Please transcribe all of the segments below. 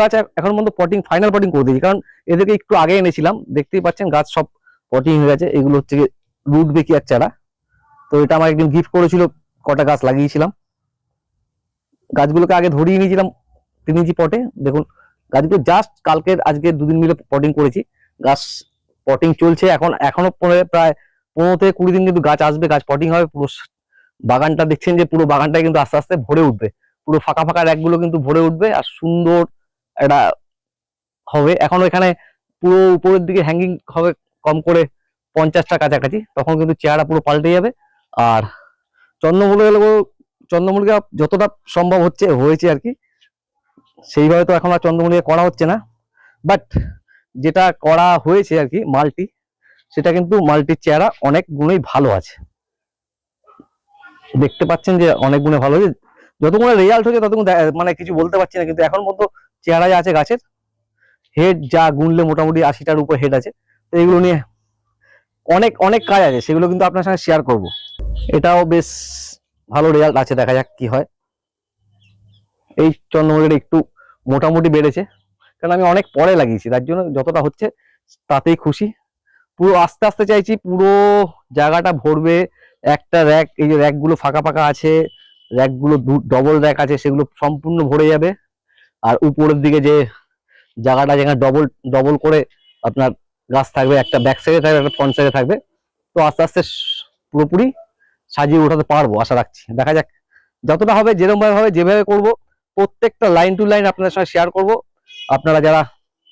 গাছ এখন পর্যন্ত পটিং ফাইনাল পটিং করে দিয়েছি। কারণ এদেরকে একটু আগে এনেছিলাম, দেখতেই পাচ্ছেন গাছ সব পটিং হয়ে গেছে। এগুলো হচ্ছে রুট বেকি আর চারা। তো এটা আমার একদিন গিফট করেছিল, কটা গাছ লাগিয়েছিলাম। গাছগুলোকে আগে ধরিয়ে নিয়েছিলাম তিন ইঞ্চি পটে দেখুন, গাছগুলো জাস্ট কালকে আজকে দুদিন মিলে পটিং করেছি। গাছ পটিং চলছে এখন, এখনও পরে প্রায় পনেরো থেকে কুড়ি দিন কিন্তু গাছ আসবে। গাছ পটিং হবে, পুরো বাগানটা দেখছেন যে পুরো বাগানটা কিন্তু আস্তে আস্তে ভরে উঠবে। পুরো ফাঁকা ফাঁকা র্যাকগুলো কিন্তু ভরে উঠবে। আর সুন্দর একটা হবে। এখন এখানে পুরো উপরের দিকে হ্যাঙ্গিং হবে কম করে পঞ্চাশটা কাছাকাছি। তখন কিন্তু চেহারা পুরো পাল্টে যাবে। আর চন্দ্রমল্লিকা চন্দ্রমল্লিকা যতটা সম্ভব হচ্ছে, হয়েছে আর কি। সেইভাবে তো এখন আর চন্দ্রমল্লিকা করা হচ্ছে না। বাট যেটা করা হয়েছে আর কি, মাল্টি, সেটা কিন্তু মাল্টির চেহারা অনেক গুণেই ভালো আছে। দেখতে পাচ্ছেন যে অনেক গুণে ভালো হয়েছে। যতক্ষণ রেজাল্ট হচ্ছে ততক্ষণ মানে কিছু বলতে পারছি না, কিন্তু এখন মতো চেহারা যা আছে গাছের হেড যা গুনলে মোটামুটি আশিটার উপর হেড আছে, তো এগুলো নিয়ে অনেক অনেক কাজ আছে, সেগুলো কিন্তু আপনার সঙ্গে শেয়ার করব। এটাও বেশ ভালো রেজাল্ট আছে, দেখা যাক কি হয়। এই চন্দ্রমল্লিটা একটু মোটামুটি বেড়েছে, কারণ আমি অনেক পরে লাগিয়েছি, তার জন্য যতটা হচ্ছে তাতেই খুশি। পুরো আস্তে আস্তে চাইছি পুরো জায়গাটা ভরবে, একটা র্যাক এই যে র্যাকগুলো ফাঁকা ফাঁকা আছে র্যাকগুলো ডবল র্যাক আছে, সেগুলো সম্পূর্ণ ভরে যাবে। আর উপরের দিকে যে জায়গাটা যেখানে ডবল ডবল করে আপনার গাছ থাকবে, একটা ব্যাক সাইডে থাকবে, একটা ফ্রন্ট সাইডে থাকবে, তো আস্তে আস্তে পুরোপুরি সাজিয়ে ওঠাতে পারব, আশা রাখছি। দেখা যাক, যতটা হবে যেরকম ভাবে হবে, যেভাবে করব, প্রত্যেকটা লাইন টু লাইন আপনাদের সঙ্গে শেয়ার করব। আপনারা যারা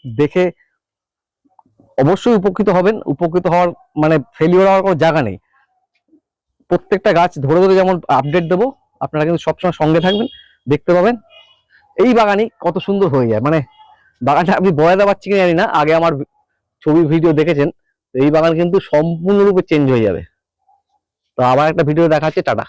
দেখে অবশ্যই উপকৃত হবেন, উপকৃত হওয়ার মানে ফেলিওর হওয়ার কোনো জায়গা নেই। প্রত্যেকটা গাছ ধরে ধরে যেমন আপডেট দেবো, আপনারা কিন্তু সবসময় সঙ্গে থাকবেন, দেখতে পাবেন। এই বাগানই কত সুন্দর হয়ে যায়। মানে বাগানটা আপনি বয়াতে পারছি কিনা জানি না, আগে আমার ছবি ভিডিও দেখেছেন এই বাগান কিন্তু সম্পূর্ণরূপে চেঞ্জ হয়ে যাবে। তো আবার একটা ভিডিও দেখাচ্ছে, টাটা।